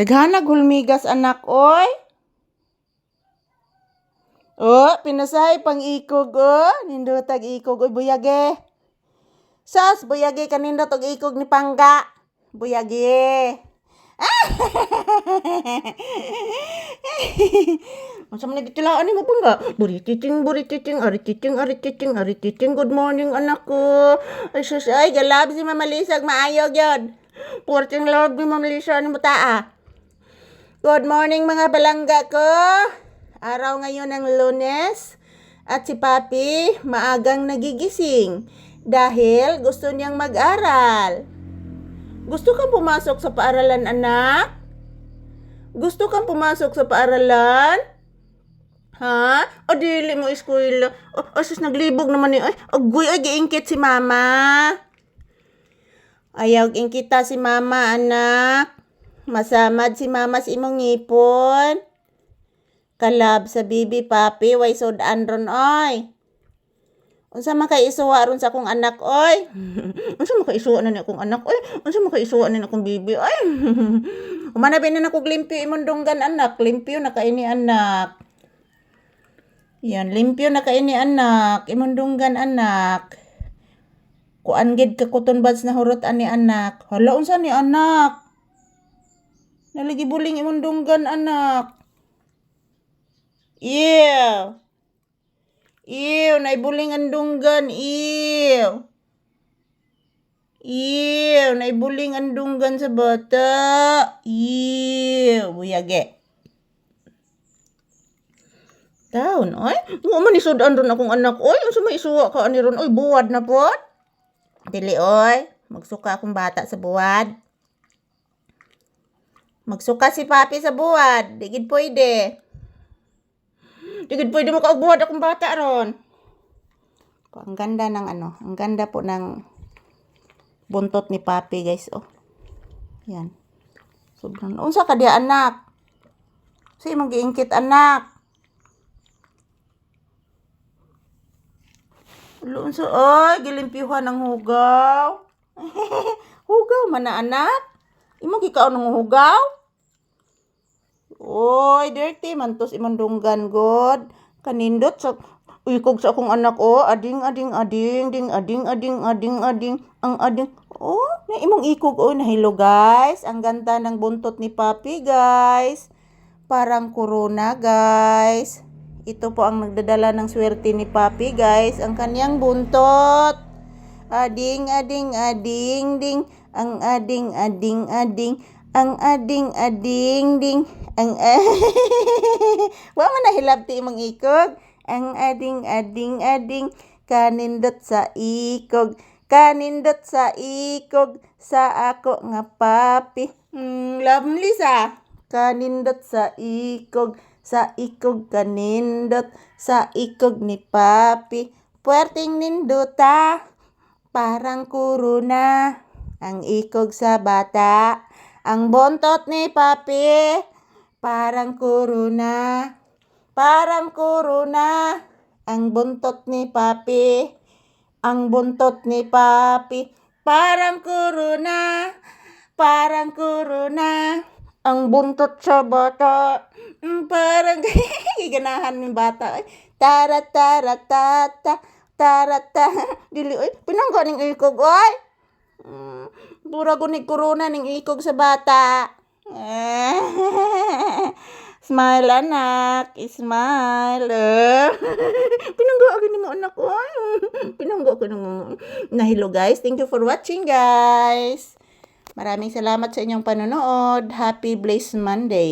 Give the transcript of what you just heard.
Daghanag hulmigas anak oy. Oh, pinasay pang ikog oh. Nindotag ikog oy buyage. Sas buyage kanindot og ikog ni pangga. Buyage. Unsa man nagitilaan ni mo pangga? Burititing, burititing, arititing, arititing, arititing. Good morning anak ko. Ay sus ay galab si Mama Lisa maayo gyud. Porting love ni Mama Lisa ni mutaa. Good morning mga balangga ko. Araw ngayon ng lunes at si Papi maagang nagigising dahil gusto niyang mag-aral. Gusto kang pumasok sa paaralan anak? Gusto kang pumasok sa paaralan? Ha? O dili mo eskwela. O, o sus naglibog naman ni ay agoy ay giingkit si mama. Ayaw ingkita si mama anak. Masamad si mama sa imong ngipon. Kalab sa bibi papi way sudan ron oy. Unsa man kay isuwa ron sa akong anak oy? Unsa man kay isuwa na ni akong anak oy? Unsa man kay isuwa na ni akong bibi oy? Umana ba na ako limpyo imong dunggan anak, limpyo na kaini anak. Yan, limpyo na kaini anak, imong dunggan anak. Kuan gid ka cotton buds na hurot ani anak. Hala unsa ni anak? Nalagi buling imong dunggan anak. Ew. Ew, naibuling ang dunggan. Ew. Ew, naibuling ang dunggan sa bata. Ew, buyage. Taon, oy. Mo man isudan ron akong anak, oy. Unsa may isuwa ka ani ron, oy. Buwad na pod. Dili, oy. Magsuka akong bata sa buwad. Magsuka si papi sa buwad. Digid pwede. Digid pwede mo kaugbuwad akong bata ron. Ang ganda ng ano, ang ganda po ng buntot ni papi, guys, oh. Yan. Sobrang, unsa ka diya, anak? Sa imong giingkit, anak. Ulo, unsa, ay, gilimpyuhan ng hugaw. hugaw man na, anak. Imong gikaon ng hugaw? Oy, dirty man tos god. Kanindot sa uykog sa akong anak oh, ading ading ading ding ading ading ading ading ang ading. Oh, na imong ikog oh, nahilo guys. Ang ganda ng buntot ni Papi guys. Parang corona guys. Ito po ang nagdadala ng swerte ni Papi guys. Ang kanyang buntot. Ading ading ading ding. Ang ading ading ading. Ang ading ading ding. Ang Wa man nahilab ti imong ikog. Ang ading ading ading kanindot sa ikog. Kanindot sa ikog sa ako nga papi. Mm, love Lisa. Kanindot sa ikog sa ikog kanindot sa ikog ni papi. Puwerting ninduta. Parang kuruna. Ang ikog sa bata. Ang bontot ni papi. Parang kuruna. Parang kuruna. Ang buntot ni papi. Ang buntot ni papi. Parang kuruna. Parang kuruna. Ang buntot sa bata. Mm, Parang giganahan ng bata. Ay, Tara tara tata. Tara ta. Dili oy, pinanggo ning ikog oy. Mm, Pura gunig corona ning ikog sa bata. Smile anak, smile. Pinanggo ako ni mo anak ko. Pinanggo ako ng Nahilo guys. Thank you for watching guys. Maraming salamat sa inyong panonood. Happy Blaze Monday.